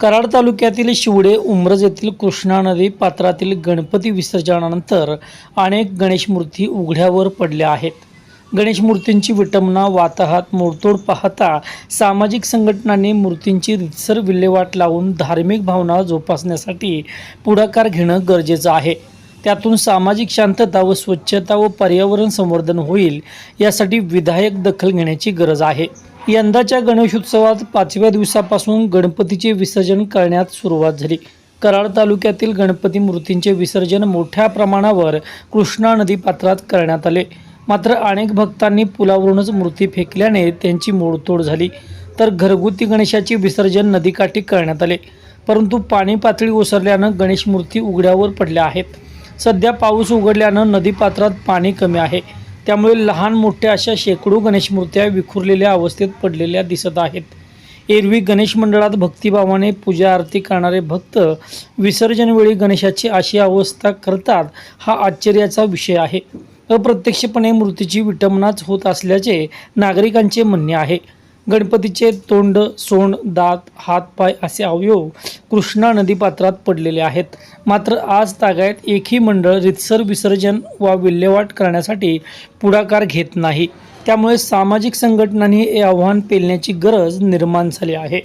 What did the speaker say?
कराड तालुक्यातील शिवडे उमरज येथील कृष्णा नदी पात्रातील गणपती विसर्जनानंतर अनेक गणेश मूर्ती उघड्यावर पडल्या आहेत. गणेश मूर्तींची विटंबना वाताहात मोडतोड पाहता सामाजिक संघटनांनी मूर्तींची रितसर विल्हेवाट लावून धार्मिक भावना जोपासण्यासाठी पुढाकार घेणं गरजेचं आहे. त्यातून सामाजिक शांतता व स्वच्छता व पर्यावरण संवर्धन होईल यासाठी विधायक दखल घेण्याची गरज आहे. यंदाच्या गणेशोत्सवात पाचव्या दिवसापासून गणपतीचे विसर्जन करण्यात सुरुवात झाली. कराड तालुक्यातील गणपती मूर्तींचे विसर्जन मोठ्या प्रमाणावर कृष्णा नदी पात्रात करण्यात आले. मात्र अनेक भक्तांनी पुलावरूनच मूर्ती फेकल्याने त्यांची मोडतोड झाली. तर घरगुती गणेशाचे विसर्जन नदीकाठी करण्यात आले. परंतु पाणी पातळी ओसरल्यानं गणेश मूर्ती उघड्यावर पडल्या आहेत. सध्या पाऊस उघडल्यानं नदीपात्रात पाणी कमी आहे. त्यामुळे लहान मोठ्या अशा शेकडो गणेश मूर्त्या विखुरलेल्या अवस्थेत पडलेल्या दिसत आहेत. एरवी गणेश मंडळात भक्तिभावाने पूजा आरती करणारे भक्त विसर्जनवेळी गणेशाची अशी अवस्था करतात हा आश्चर्याचा विषय आहे. अप्रत्यक्षपणे मूर्तीची विटंबनाच होत असल्याचे नागरिकांचे म्हणणे आहे. गणपतीचे तोंड सोंड दात हातपाय असे अवयव कृष्णा नदीपात्रात पडलेले आहेत. मात्र आज तागायत एकही मंडळ रितसर विसर्जन वा विल्हेवाट करण्यासाठी पुढाकार घेत नाही. त्यामुळे सामाजिक संघटनांनी हे आव्हान पेलण्याची गरज निर्माण झाली आहे.